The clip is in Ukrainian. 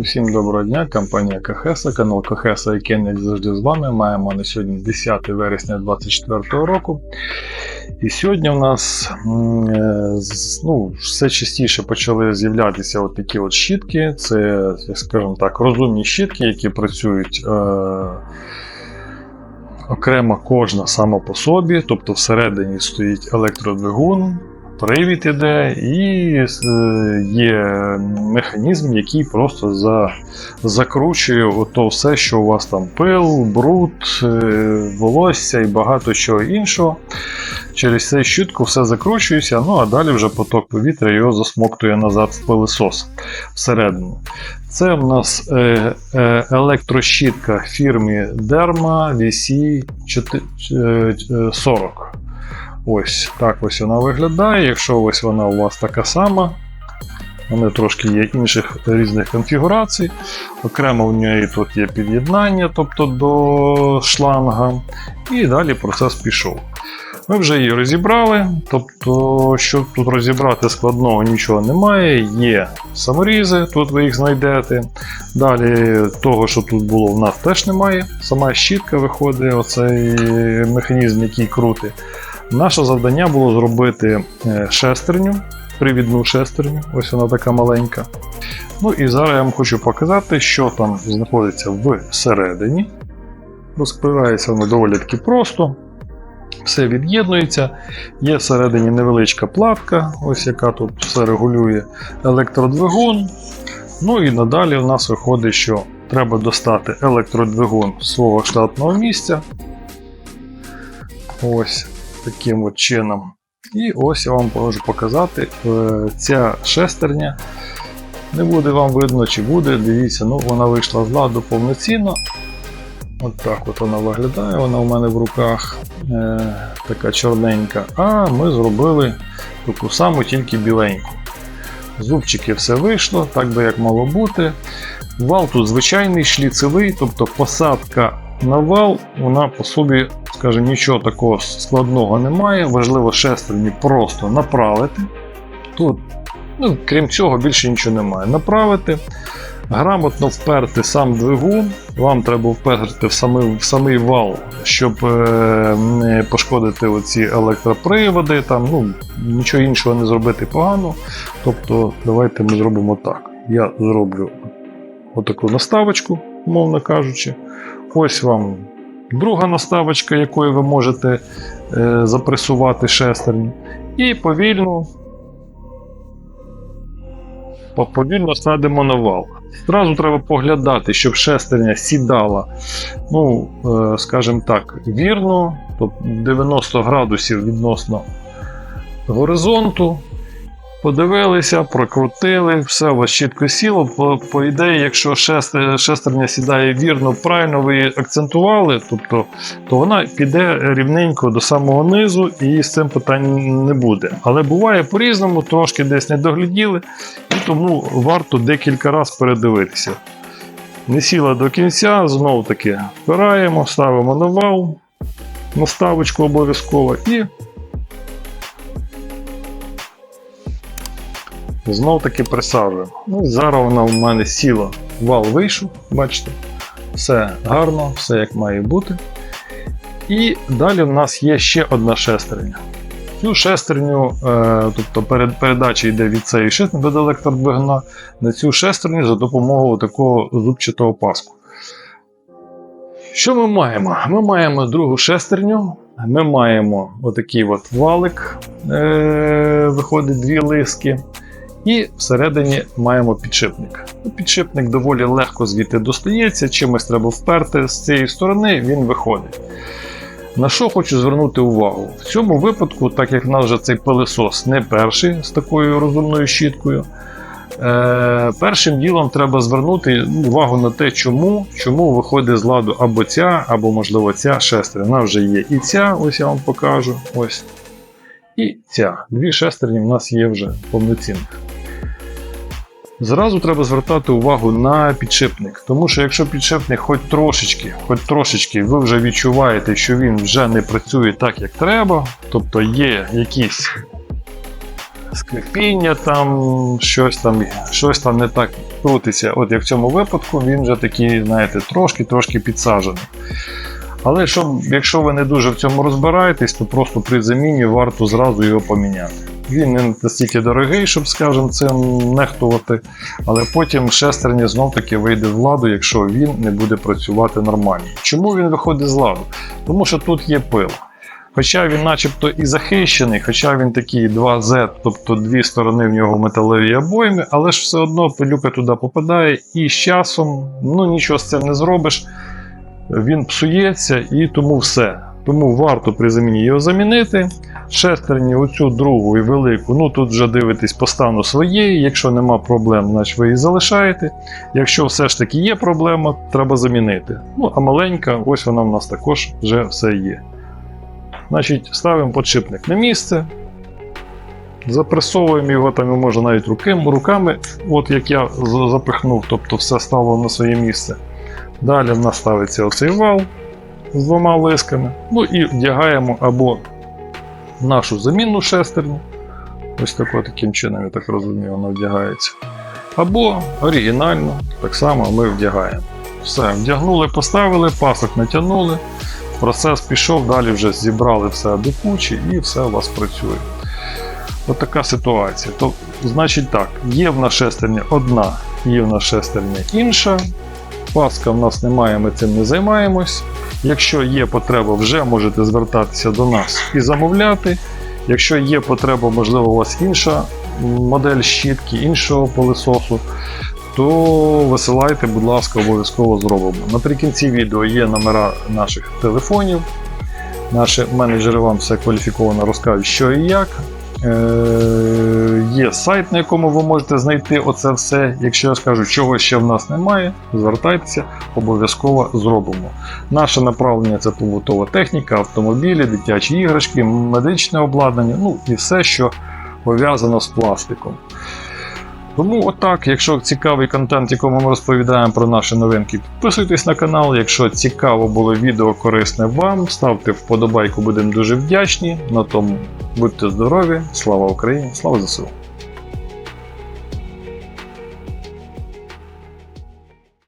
Усім доброго дня, компанія Кахеса, канал Кахеса, який як завжди з вами. Маємо на сьогодні 10 вересня 2024 року. І сьогодні в нас е, ну, все частіше почали з'являтися от такі от щітки. Це, скажімо так, розумні щітки, які працюють. Е- Окремо кожна сама по собі, тобто всередині стоїть електродвигун, привід іде, і е, є механізм, який просто за, закручує ото все, що у вас там пил, бруд, е, волосся і багато чого іншого. Через цей щітку все закручується, ну а далі вже поток повітря його засмоктує назад в пилисос всередину. Це в нас е, е, електрощітка фірми Derma VC 40. Ось так ось вона виглядає. Якщо ось вона у вас така сама, вони трошки є інших різних конфігурацій. Окремо в неї тут є під'єднання, тобто до шланга. І далі процес пішов. Ми вже її розібрали, тобто, щоб тут розібрати складного нічого немає. Є саморізи, тут ви їх знайдете. Далі того, що тут було, в нас теж немає. Сама щітка виходить, оцей механізм, який крутить. Наше завдання було зробити е, шестерню, привідну шестерню, ось вона така маленька. Ну і зараз я вам хочу показати, що там знаходиться всередині. Розкривається воно доволі таки просто. Все від'єднується. Є всередині невеличка платка, ось яка тут все регулює електродвигун. Ну і надалі в нас виходить, що треба достати електродвигун з свого штатного місця. Ось таким от чином. І ось я вам можу показати е, ця шестерня. Не буде вам видно, чи буде. Дивіться, ну вона вийшла з ладу повноцінно. От так от вона виглядає, вона у мене в руках е, така чорненька. А ми зробили таку саму, тільки біленьку. Зубчики все вийшло, так би як мало бути. Вал тут звичайний шліцевий, тобто посадка на вал, вона по собі, скажімо, нічого такого складного немає. Важливо шестерні просто направити. Тут, ну, крім цього, більше нічого немає. Направити, грамотно вперти сам двигун. Вам треба вперти в самий, в самий вал, щоб е, не пошкодити оці електроприводи, там, ну, нічого іншого не зробити погано. Тобто, давайте ми зробимо так. Я зроблю отаку наставочку, умовно кажучи. Ось вам друга наставочка, якою ви можете е, запресувати шестерні. І повільно, повільно садимо на вал. Зразу треба поглядати, щоб шестерня сідала, ну, е, скажімо так, вірно, тобто 90 градусів відносно горизонту. Подивилися, прокрутили, все у вас чітко сіло. По, по ідеї, якщо шестерня сідає вірно, правильно ви її акцентували, тобто, то вона піде рівненько до самого низу і з цим питань не буде. Але буває по-різному, трошки десь не догляділи, і тому варто декілька разів передивитися. Не сіла до кінця, знову таки впираємо, ставимо на вал, наставочку обов'язково і Знов таки присаджуємо. Ну, зараз вона в мене сіла, вал вийшов, бачите, все гарно, все як має бути. І далі в нас є ще одна шестерня. Цю шестерню, е, тобто перед, передача йде від цієї шестерні від електродвигуна, на цю шестерню за допомогою такого зубчатого паску. Що ми маємо? Ми маємо другу шестерню, ми маємо отакий от валик, е, виходить дві лиски. І всередині маємо підшипник. Ну, Підшипник доволі легко звідти достається, чимось треба вперти з цієї сторони, він виходить. На що хочу звернути увагу? В цьому випадку, так як в нас вже цей пилисос не перший з такою розумною щіткою, е, першим ділом треба звернути увагу на те, чому, чому виходить з ладу або ця, або, можливо, ця шестерня. Вона вже є і ця, ось я вам покажу. Ось. І ця. Дві шестерні в нас є вже повноцінних. Зразу треба звертати увагу на підшипник, тому що якщо підшипник хоч трошечки, хоч трошечки ви вже відчуваєте, що він вже не працює так, як треба, тобто є якісь скрипіння, там щось там, щось там не так крутиться. От як в цьому випадку він вже такий, знаєте, трошки-трошки підсаджений. Але щоб, якщо ви не дуже в цьому розбираєтесь, то просто при заміні варто зразу його поміняти. Він не настільки дорогий, щоб, скажімо, цим нехтувати, але потім шестерня знов таки вийде з ладу, якщо він не буде працювати нормально. Чому він виходить з ладу? Тому що тут є пил. Хоча він начебто і захищений, хоча він такий 2Z, тобто дві сторони в нього металеві обойми, але ж все одно пилюка туди попадає, і з часом ну нічого з цим не зробиш. Він псується і тому все. Тому варто при заміні його замінити. Шестерні, оцю другу і велику, ну тут вже дивитесь по стану своєї. Якщо нема проблем, значить ви її залишаєте. Якщо все ж таки є проблема, треба замінити. Ну, а маленька, ось вона в нас також вже все є. Значить, ставимо подшипник на місце. Запресовуємо його, там і можна навіть руками, от як я запихнув, тобто все стало на своє місце. Далі в нас ставиться оцей вал з двома лисками. Ну і вдягаємо або нашу замінну шестерню. Ось тако, таким чином, я так розумію, вона вдягається. Або оригінально, так само ми вдягаємо. Все, вдягнули, поставили, пасок натягнули. Процес пішов, далі вже зібрали все до кучі і все у вас працює. От така ситуація. То, значить так, є в нас шестерня одна, є в нас шестерня інша. Паска в нас немає, ми цим не займаємось. Якщо є потреба, вже можете звертатися до нас і замовляти. Якщо є потреба, можливо, у вас інша модель щітки, іншого пилососу, то висилайте, будь ласка, обов'язково зробимо. Наприкінці відео є номера наших телефонів. Наші менеджери вам все кваліфіковано розкажуть, що і як. Е, є сайт, на якому ви можете знайти оце все. Якщо я скажу, чого ще в нас немає, звертайтеся, обов'язково зробимо. Наше направлення це побутова техніка, автомобілі, дитячі іграшки, медичне обладнання, ну і все, що пов'язано з пластиком. Тому отак, якщо цікавий контент, якому ми розповідаємо про наші новинки, підписуйтесь на канал. Якщо цікаво було відео корисне вам, ставте вподобайку, будемо дуже вдячні. На тому будьте здорові, слава Україні, слава ЗСУ!